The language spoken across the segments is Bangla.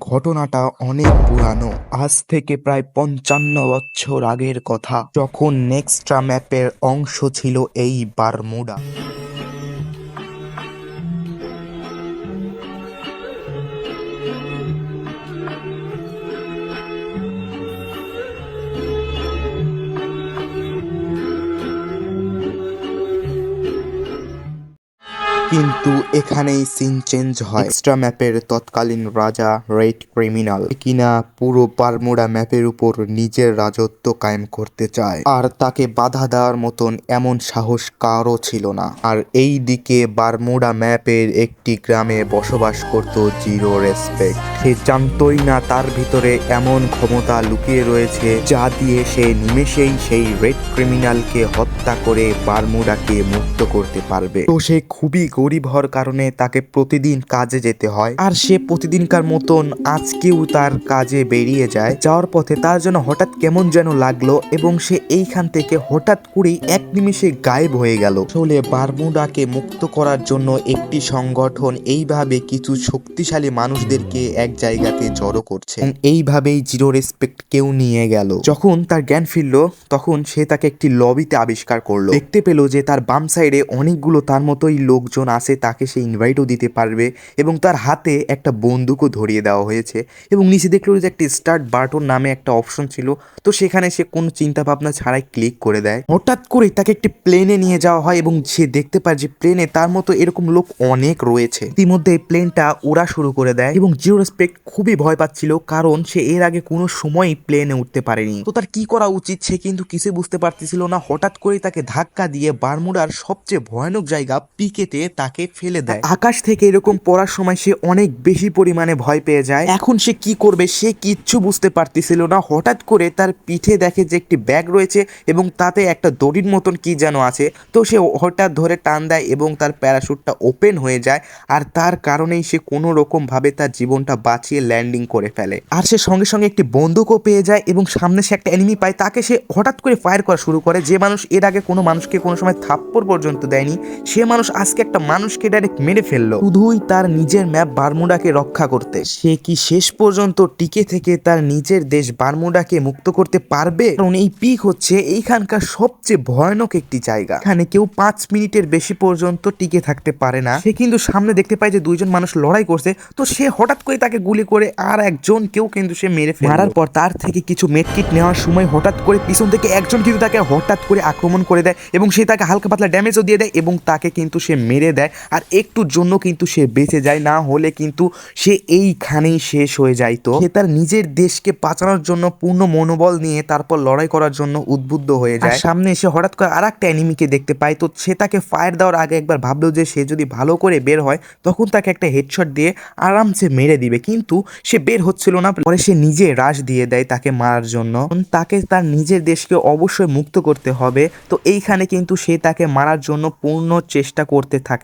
ঘটনাটা অনেক পুরানো। আজ থেকে প্রায় পঞ্চান্ন বছর আগের কথা। যখন নেক্সট্রা ম্যাপের অংশ ছিল এই বারমুডা। কিন্তু এখানেই সিন চেঞ্জ হয়। এক্সট্রা ম্যাপের তৎকালীন রাজা রেড ক্রিমিনাল কিনা পুরো বারমুডা ম্যাপের উপর নিজের রাজত্ব কায়েম করতে চায়। আর তাকে বাধা দেওয়ার মতন এমন সাহস কারও ছিল না। আর এই দিকে বারমুডা ম্যাপের একটি গ্রামে বসবাস করত জিরো রেসপেক্ট সে জানতই না তার ভিতরে এমন ক্ষমতা লুকিয়ে রয়েছে, যা দিয়ে সে নিমেষেই সেই রেড ক্রিমিনালকে হত্যা করে বারমুডাকে মুক্ত করতে পারবে। তো সে খুবই গরিব হওয়ার কারণে তাকে প্রতিদিন কাজে যেতে হয়। আর সে প্রতিদিনকার মতন আজকেও তার কাজে বেরিয়ে যায়। যাওয়ার পথে তার জন্য হঠাৎ কেমন যেন লাগল এবং সে এইখান থেকে হঠাৎ করেই এক নিমিষে গায়েব হয়ে গেল। আসলে বারমুডাকে মুক্ত করার জন্য একটি সংগঠন এইভাবে কিছু শক্তিশালী মানুষদেরকে এক জায়গাতে জড়ো করছে। এইভাবেই জিরো রেসপেক্ট কেউ নিয়ে গেল। যখন তার জ্ঞান ফিরল, তখন সে তাকে একটি লবিতে আবিষ্কার করল। দেখতে পেল যে তার বাম সাইডে অনেকগুলো তার মতোই লোকজন আছে তাকে সে ইনভাইটও দিতে পারবে এবং তার হাতে একটা বন্দুকও ধরিয়ে দেওয়া হয়েছে এবং নিচে দেখল যে একটা স্টার্ট বাটন নামে একটা অপশন ছিল। তো সেখানে সে কোনো চিন্তা ভাবনা ছাড়াই ক্লিক করে দেয়। হঠাৎ করেই তাকে একটি প্লেনে নিয়ে যাওয়া হয় এবং সে দেখতে পায় যে প্লেনে তার মতো এরকম লোক অনেক রয়েছে। ইতিমধ্যে প্লেনটা ওড়া শুরু করে দেয় এবং জিরো রেসপেক্ট খুবই ভয় পাচ্ছিল কারণ সে এর আগে কোনো সময়ই প্লেনে উঠতে পারেনি। তো তার কি করা উচিত সে কিন্তু কিছু বুঝতে পারতেছিল না। হঠাৎ করেই তাকে ধাক্কা দিয়ে বারমুডার সবচেয়ে ভয়ানক জায়গা পিকেতে তাকে ফেলে দেয়। আকাশ থেকে এরকম পড়ার সময় সে অনেক বেশি পরিমাণে ভয় পেয়ে যায়। এখন সে কি করবে সে কিচ্ছু বুঝতে পারতেছিল না। হঠাৎ করে তার পিঠে দেখে যে একটি ব্যাগ রয়েছে এবং তাতে একটা দড়ির মতন কি যেন আছে। তো সে হঠাৎ ধরে টান দেয় এবং তার প্যারাশুটটা ওপেন হয়ে যায় আর তার কারণেই সে কোনো রকম ভাবে তার জীবনটা বাঁচিয়ে ল্যান্ডিং করে ফেলে। আর সে সঙ্গে সঙ্গে একটি বন্দুকও পেয়ে যায় এবং সামনে সে একটা এনিমি পায়। তাকে সে হঠাৎ করে ফায়ার করা শুরু করে। যে মানুষ এর আগে কোনো মানুষকে কোনো সময় থাপ্পড় পর্যন্ত দেয়নি, সে মানুষ আজকে একটা মানুষকে ডাইরেক্ট মেরে ফেলল। শুধুই তার নিজের ম্যাপ বারমুডাকে রক্ষা করতে। সে কি শেষ পর্যন্ত টিকে থেকে তার নিজের দেশ বারমুডাকে মুক্ত করতে পারবে? কারণ এই পিক হচ্ছে এইখানকার সবচেয়ে ভয়ানক একটি জায়গা। এখানে কেউ পাঁচ মিনিটের বেশি পর্যন্ত টিকে থাকতে পারে না। সে কিন্তু সামনে দেখতে পায় যে দুইজন মানুষ লড়াই করছে। তো সে হঠাৎ করে তাকে গুলি করে আর একজন কেউ কিন্তু সে মেরে ফেলে মারার পর তার থেকে কিছু মেডকিট নেওয়ার সময় হঠাৎ করে পিছন থেকে একজন কিন্তু তাকে হঠাৎ করে আক্রমণ করে দেয় এবং সে তাকে হালকা পাতলা ড্যামেজও দিয়ে দেয় এবং তাকে কিন্তু সে মেরে দেয় আর একটুর জন্য কিন্তু সে বেঁচে যায় না হলে কিন্তু সে এইখানেই শেষ হয়ে যায়। তো সে তার নিজের দেশকে বাঁচানোর জন্য পূর্ণ মনোবল নিয়ে তারপর লড়াই করার জন্য উদ্বুদ্ধ হয়ে যায়। সামনে এসে হঠাৎ করে আর একটা অ্যানিমিকে দেখতে পায়। তো সে তাকে ফায়ার দেওয়ার আগে একবার ভাবলো যে সে যদি ভালো করে বের হয় তখন তাকে একটা হেডশট দিয়ে আরামসে মেরে দিবে। কিন্তু সে বের হচ্ছিল না। পরে সে নিজে রাশ দিয়ে দেয় তাকে মারার জন্য। তাকে তার নিজের দেশকে অবশ্যই মুক্ত করতে হবে। তো এইখানে কিন্তু সে তাকে মারার জন্য পূর্ণ চেষ্টা করতে থাকে।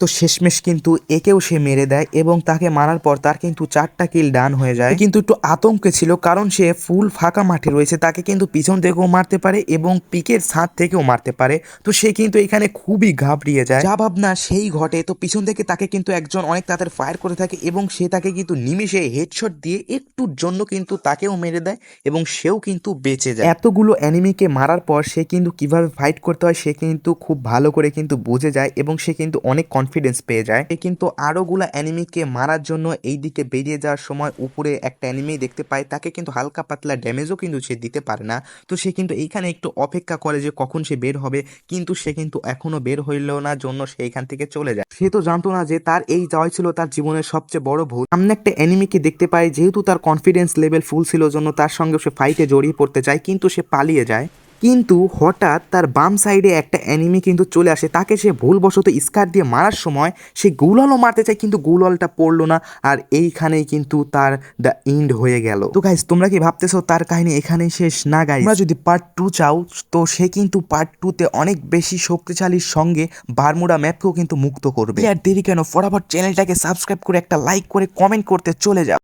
তো শেষমেশ কিন্তু একেও সে মেরে দেয় এবং তাকে মারার পর তার কিন্তু চারটা কিল ডান হয়ে যায়। কিন্তু একটু আতঙ্কে ছিল কারণ সে ফুল ফাঁকা মাঠে রয়েছে, তাকে কিন্তু পিছন থেকেও মারতে পারে এবং পিকের ছাদ থেকেও মারতে পারে। তো সে কিন্তু এখানে খুবই ঘাবড়িয়ে যায়। যা ভাবনা সেই ঘটে, তো পিছন থেকে তাকে কিন্তু একজন অনেক তাদের ফায়ার করে থাকে এবং সে তাকে কিন্তু নিমিষে হেডশট দিয়ে একটুর জন্য কিন্তু তাকেও মেরে দেয় এবং সেও কিন্তু বেঁচে যায়। এতগুলো অ্যানিমিকে মারার পর সে কিন্তু কীভাবে ফাইট করতে হয়, সে কিন্তু খুব ভালো করে কিন্তু বুঝে যায় এবং সে কিন্তু অনেক কনফিডেন্স পেয়ে যায়। সে কিন্তু আরোগুলা অ্যানিমিকে মারার জন্য এই দিকে বেরিয়ে যাওয়ার সময় উপরে একটা অ্যানিমি দেখতে পায়। তাকে কিন্তু হালকা পাতলা ড্যামেজও কিন্তু সে দিতে পারে না। তো সে কিন্তু এইখানে একটু অপেক্ষা করে যে কখন সে বের হবে, কিন্তু সে কিন্তু এখনও বের হইল না, জন্য সে এখান থেকে চলে যায়। সে তো জানতো না যে তার এই যাওয়াই ছিল তার জীবনের সবচেয়ে বড় ভুল। সামনে একটা অ্যানিমিকে দেখতে পায়, যেহেতু তার কনফিডেন্স লেভেল ফুল ছিল, জন্য তার সঙ্গে সে ফাইটে জড়িয়ে পড়তে চায়, কিন্তু সে পালিয়ে যায়। কিন্তু হঠাৎ তার বাম সাইডে একটা অ্যানিমি কিন্তু চলে আসে। তাকে সে ভুলবশত স্কার দিয়ে মারার সময় সে গুলালও মারতে চায়, কিন্তু গুলালটা পড়ল না আর এইখানেই কিন্তু তার দ্য এন্ড হয়ে গেল। তো গাইজ তোমরা কি ভাবতেছো তার কাহিনী এখানেই শেষ না গাইজ তোমরা যদি পার্ট টু চাও, তো সে কিন্তু পার্ট টুতে অনেক বেশি শক্তিশালীর সঙ্গে বারমুডা ম্যাপকেও কিন্তু মুক্ত করবে। আর দেরি কেন? ফটাফট চ্যানেলটাকে সাবস্ক্রাইব করে একটা লাইক করে কমেন্ট করতে চলে যাও।